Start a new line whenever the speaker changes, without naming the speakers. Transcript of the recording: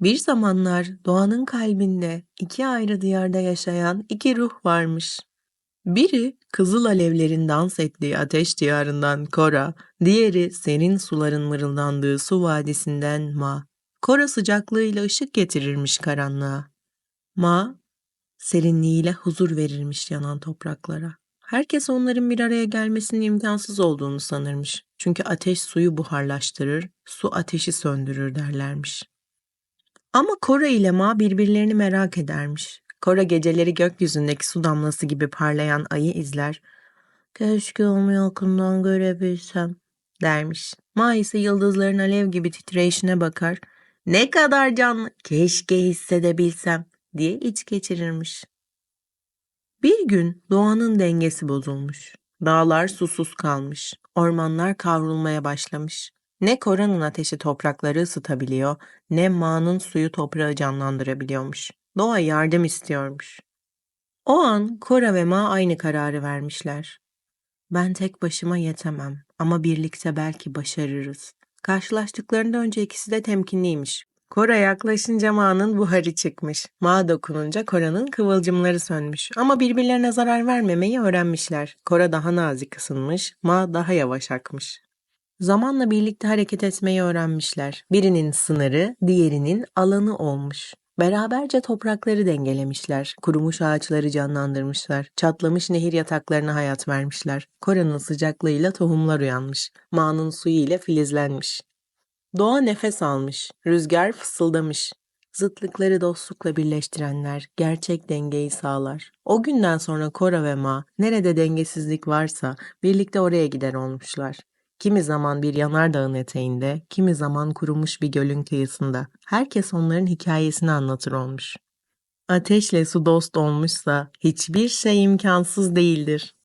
Bir zamanlar doğanın kalbinde iki ayrı diyarda yaşayan iki ruh varmış. Biri kızıl alevlerin dans ettiği ateş diyarından Kora, diğeri serin suların mırıldandığı su vadisinden Ma. Kora sıcaklığıyla ışık getirirmiş karanlığa. Ma, serinliğiyle huzur verirmiş yanan topraklara. Herkes onların bir araya gelmesinin imkansız olduğunu sanırmış. Çünkü ateş suyu buharlaştırır, su ateşi söndürür derlermiş. Ama Kora ile Ma birbirlerini merak edermiş. Kora geceleri gökyüzündeki su damlası gibi parlayan ayı izler. Keşke onu yakından görebilsem dermiş. Ma ise yıldızların alev gibi titreyişine bakar. Ne kadar canlı, keşke hissedebilsem diye iç geçirirmiş. Bir gün doğanın dengesi bozulmuş. Dağlar susuz kalmış. Ormanlar kavrulmaya başlamış. Ne Kora'nın ateşi toprakları ısıtabiliyor, ne Ma'nın suyu toprağı canlandırabiliyormuş. Doğa yardım istiyormuş. O an Kora ve Ma aynı kararı vermişler. Ben tek başıma yetemem ama birlikte belki başarırız. Karşılaştıklarında önce ikisi de temkinliymiş. Kora yaklaşınca Ma'nın buharı çıkmış. Ma dokununca Kora'nın kıvılcımları sönmüş. Ama birbirlerine zarar vermemeyi öğrenmişler. Kora daha nazik ısınmış, Ma daha yavaş akmış. Zamanla birlikte hareket etmeyi öğrenmişler. Birinin sınırı, diğerinin alanı olmuş. Beraberce toprakları dengelemişler. Kurumuş ağaçları canlandırmışlar. Çatlamış nehir yataklarına hayat vermişler. Kora'nın sıcaklığıyla tohumlar uyanmış. Ma'nın suyu ile filizlenmiş. Doğa nefes almış. Rüzgar fısıldamış. Zıtlıkları dostlukla birleştirenler gerçek dengeyi sağlar. O günden sonra Kora ve Ma nerede dengesizlik varsa birlikte oraya gider olmuşlar. Kimi zaman bir yanardağın eteğinde, kimi zaman kurumuş bir gölün kıyısında. Herkes onların hikayesini anlatır olmuş. Ateşle su dost olmuşsa hiçbir şey imkansız değildir.